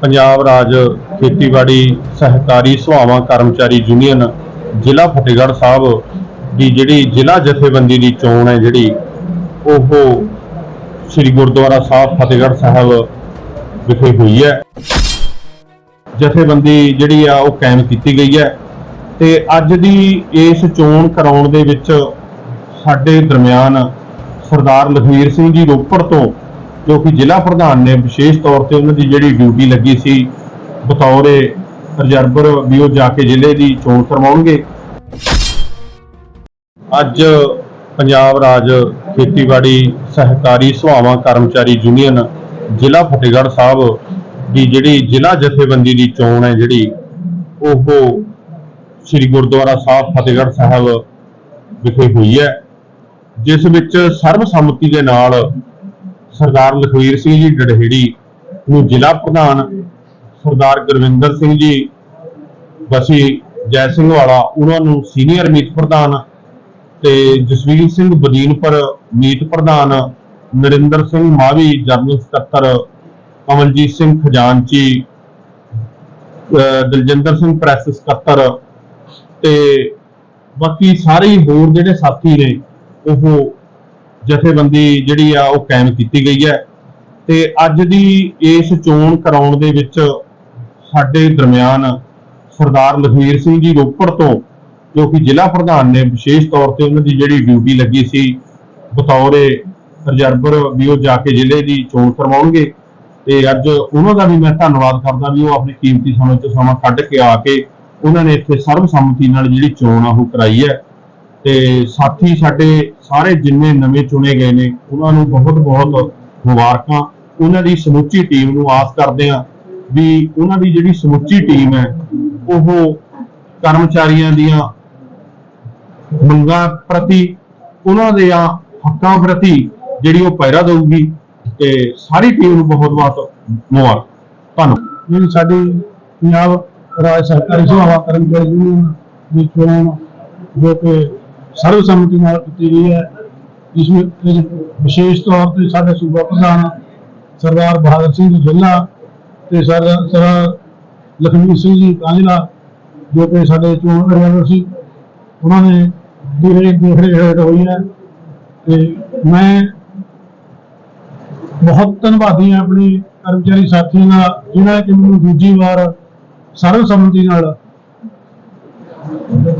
ਪੰਜਾਬ ਰਾਜ ਖੇਤੀਬਾੜੀ ਸਹਿਕਾਰੀ ਸਭਾਵਾਂ ਕਰਮਚਾਰੀ ਯੂਨੀਅਨ ਜ਼ਿਲ੍ਹਾ ਫਤਿਹਗੜ੍ਹ ਸਾਹਿਬ ਦੀ ਜਿਹੜੀ ਜ਼ਿਲ੍ਹਾ ਜਥੇਬੰਦੀ ਦੀ ਚੋਣ ਹੈ ਜਿਹੜੀ, ਉਹ ਸ੍ਰੀ ਗੁਰਦੁਆਰਾ ਸਾਹਿਬ ਫਤਿਹਗੜ੍ਹ ਸਾਹਿਬ ਵਿਖੇ ਹੋਈ ਹੈ। ਜਥੇਬੰਦੀ ਜਿਹੜੀ ਆ, ਉਹ ਕਾਇਮ ਕੀਤੀ ਗਈ ਹੈ ਤੇ ਅੱਜ ਦੀ ਇਸ ਚੋਣ ਕਰਾਉਣ ਦੇ ਵਿੱਚ ਸਾਡੇ ਦਰਮਿਆਨ ਸਰਦਾਰ ਲਖਵੀਰ ਸਿੰਘ ਜੀ ਰੋਪੜ ਤੋਂ ਕਿਉਂਕਿ ਜ਼ਿਲ੍ਹਾ ਪ੍ਰਧਾਨ ਨੇ ਵਿਸ਼ੇਸ਼ ਤੌਰ ਤੇ ਉਹਨਾਂ ਦੀ ਜਿਹੜੀ ਡਿਊਟੀ ਲੱਗੀ ਸੀ, ਬਤੌਰ ਰਿਜ਼ਰਵਰ ਵੀ ਉਹ ਜਾ ਕੇ ਜ਼ਿਲ੍ਹੇ ਦੀ ਚੋਣ ਕਰਵਾਉਣਗੇ। ਅੱਜ ਪੰਜਾਬ ਰਾਜ ਖੇਤੀਬਾੜੀ ਸਹਿਕਾਰੀ ਸਭਾਵਾਂ ਕਰਮਚਾਰੀ ਯੂਨੀਅਨ ਜ਼ਿਲ੍ਹਾ ਫਤਿਹਗੜ੍ਹ ਸਾਹਿਬ ਦੀ ਜਿਹੜੀ ਜ਼ਿਲ੍ਹਾ ਜਥੇਬੰਦੀ ਦੀ ਚੋਣ ਹੈ ਜਿਹੜੀ, ਉਹ ਸ੍ਰੀ ਗੁਰਦੁਆਰਾ ਸਾਹਿਬ ਫਤਿਹਗੜ੍ਹ ਸਾਹਿਬ ਵਿਖੇ ਹੋਈ ਹੈ, ਜਿਸ ਵਿੱਚ ਸਰਬਸੰਮਤੀ ਦੇ ਨਾਲ ਸਰਦਾਰ ਲਖਵੀਰ ਸਿੰਘ ਜੀ ਡੜਹੇੜੀ ਨੂੰ ਜ਼ਿਲ੍ਹਾ ਪ੍ਰਧਾਨ ਸਰਦਾਰ ਗੁਰਵਿੰਦਰ ਸਿੰਘ ਜੀ ਬਸੀ ਜੈ ਸਿੰਘ ਵਾਲਾ, ਉਹਨਾਂ ਨੂੰ ਸੀਨੀਅਰ ਮੀਤ ਪ੍ਰਧਾਨ ਤੇ ਜਸਵੀਰ ਸਿੰਘ ਬਦੀਨਪੁਰ ਮੀਤ ਪ੍ਰਧਾਨ ਨਰਿੰਦਰ ਸਿੰਘ ਮਾਵੀ ਜਨਰਲ ਸਕੱਤਰ ਅਮਨਜੀਤ ਸਿੰਘ ਖਜ਼ਾਨਚੀ ਦਲਜਿੰਦਰ ਸਿੰਘ ਪ੍ਰੈਸ ਸਕੱਤਰ ਤੇ ਬਾਕੀ ਸਾਰੇ ਹੀ ਹੋਰ ਜਿਹੜੇ ਸਾਥੀ ਨੇ, ਉਹ ਜਥੇਬੰਦੀ ਜਿਹੜੀ ਆ ਉਹ ਕਾਇਮ ਕੀਤੀ ਗਈ ਹੈ। ਤੇ ਅੱਜ ਦੀ ਇਸ ਚੋਣ ਕਰਾਉਣ ਦੇ ਵਿੱਚ ਸਾਡੇ ਦਰਮਿਆਨ ਸਰਦਾਰ ਲਖਵੀਰ ਸਿੰਘ ਜੀ ਰੋਪੜ ਤੋਂ, ਜੋ ਕਿ ਜ਼ਿਲ੍ਹਾ ਪ੍ਰਧਾਨ ਨੇ, ਵਿਸ਼ੇਸ਼ ਤੌਰ ਤੇ ਉਹਨਾਂ ਦੀ ਜਿਹੜੀ ਡਿਊਟੀ ਲੱਗੀ ਸੀ, ਬਤੌਰ ਰਿਜ਼ਰਵਰ ਵੀ ਉਹ ਜਾ ਕੇ ਜ਼ਿਲ੍ਹੇ ਦੀ ਚੋਣ ਕਰਵਾਉਣਗੇ। ਤੇ ਅੱਜ ਉਹਨਾਂ ਦਾ ਵੀ ਮੈਂ ਧੰਨਵਾਦ ਕਰਦਾ ਵੀ ਉਹ ਆਪਣੇ ਕੀਮਤੀ ਸਮੇਂ ਤੋਂ ਸਮਾਂ ਕੱਢ ਕੇ ਆ ਕੇ ਉਹਨਾਂ ਨੇ ਇੱਥੇ ਸਰਬਸੰਮਤੀ ਨਾਲ ਜਿਹੜੀ ਚੋਣ ਆ ਉਹ ਕਰਾਈ ਹੈ। ਤੇ ਸਾਥੀ ਸਾਡੇ ਸਾਰੇ ਜਿੰਨੇ ਨਵੇਂ ਚੁਣੇ ਗਏ ਨੇ, ਉਹਨਾਂ ਨੂੰ ਬਹੁਤ ਬਹੁਤ ਮੁਬਾਰਕਾਂ। ਉਹਨਾਂ ਦੀ ਸਮੁੱਚੀ ਟੀਮ ਨੂੰ ਆਸ ਕਰਦੇ ਹਾਂ ਵੀ ਉਹਨਾਂ ਦੀ ਜਿਹੜੀ ਸਮੁੱਚੀ ਟੀਮ ਹੈ, ਉਹ ਕਰਮਚਾਰੀਆਂ ਦੀਆਂ ਮੰਗਾਂ ਪ੍ਰਤੀ, ਉਹਨਾਂ ਦੇ ਆ ਹੱਕਾਂ ਪ੍ਰਤੀ ਜਿਹੜੀ ਉਹ ਪੈਰਾ ਦੇਊਗੀ ਤੇ ਸਾਰੀ ਟੀਮ ਨੂੰ ਬਹੁਤ ਬਹੁਤ ਮੁਬਾਰਕ। ਧੰਨਵਾਦ। ਜਿਹੜੀ ਸਾਡੀ ਪੰਜਾਬ ਰਾਜ ਸਰਕਾਰੀ ਸਭਾਵਾਂ ਕਰਮਚਾਰੀ ਯੂਨੀਅਨ ਦੀ ਚੋਣ ਜੋ ਕਿ ਸਰਵਸੰਮਤੀ ਨਾਲ ਕੀਤੀ ਗਈ ਹੈ। ਇਸ ਵਿੱਚ ਵਿਸ਼ੇਸ਼ ਤੌਰ ਤੇ ਸਾਡੇ ਸੂਬਾ ਪ੍ਰਧਾਨ ਸਰਦਾਰ ਬਹਾਦਰ ਸਿੰਘ ਜੀ ਜ਼ਿਲ੍ਹਾ ਤੇ ਸਰਦਾਰ ਸਰਦਾਰ ਲਖਵੀਰ ਸਿੰਘ ਜੀ ਕਾਂਝਲਾ ਜੋ ਕਿ ਸਾਡੇ ਚੋਣ ਰਿਜ਼ਰਵਰ ਸੀ, ਉਹਨਾਂ ਨੇ ਦੇਖ ਦੇਖ ਰੇਖ ਹੋਈ ਹੈ। ਤੇ ਮੈਂ ਬਹੁਤ ਧੰਨਵਾਦੀ ਹਾਂ ਆਪਣੇ ਕਰਮਚਾਰੀ ਸਾਥੀਆਂ ਦਾ ਜਿਨ੍ਹਾਂ ਨੇ ਮੈਨੂੰ ਦੂਜੀ ਵਾਰ ਸਰਵਸੰਮਤੀ ਨਾਲ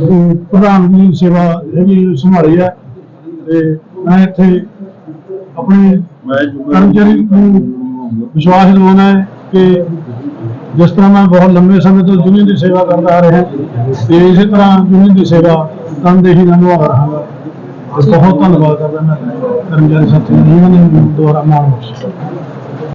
ਅਹ ਪ੍ਰਧਾਨ ਸੇਵਾ ਜਿਹੜੀ ਸੰਭਾਲੀ ਹੈ ਤੇ ਮੈਂ ਇੱਥੇ ਆਪਣੇ ਕਰਮਚਾਰੀ ਨੂੰ ਵਿਸ਼ਵਾਸ ਦਿਵਾਉਣਾ ਹੈ ਕਿ ਜਿਸ ਤਰ੍ਹਾਂ ਮੈਂ ਬਹੁਤ ਲੰਬੇ ਸਮੇਂ ਤੋਂ ਦੁਨੀਆ ਦੀ ਸੇਵਾ ਕਰਦਾ ਆ ਰਿਹਾ ਤੇ ਇਸੇ ਤਰ੍ਹਾਂ ਦੁਨੀਆ ਦੀ ਸੇਵਾ ਤਨਦੇਹੀ ਨਾਲ ਨਿਭਾ ਰਹਾਂਗਾ ਤੇ ਬਹੁਤ ਧੰਨਵਾਦ ਕਰਦਾ ਮੈਂ ਕਰਮਚਾਰੀ ਸਾਥੀ ਦਾ ਦੁਆਰਾ ਮਾਣ ਬਖਸ਼ਿਆ।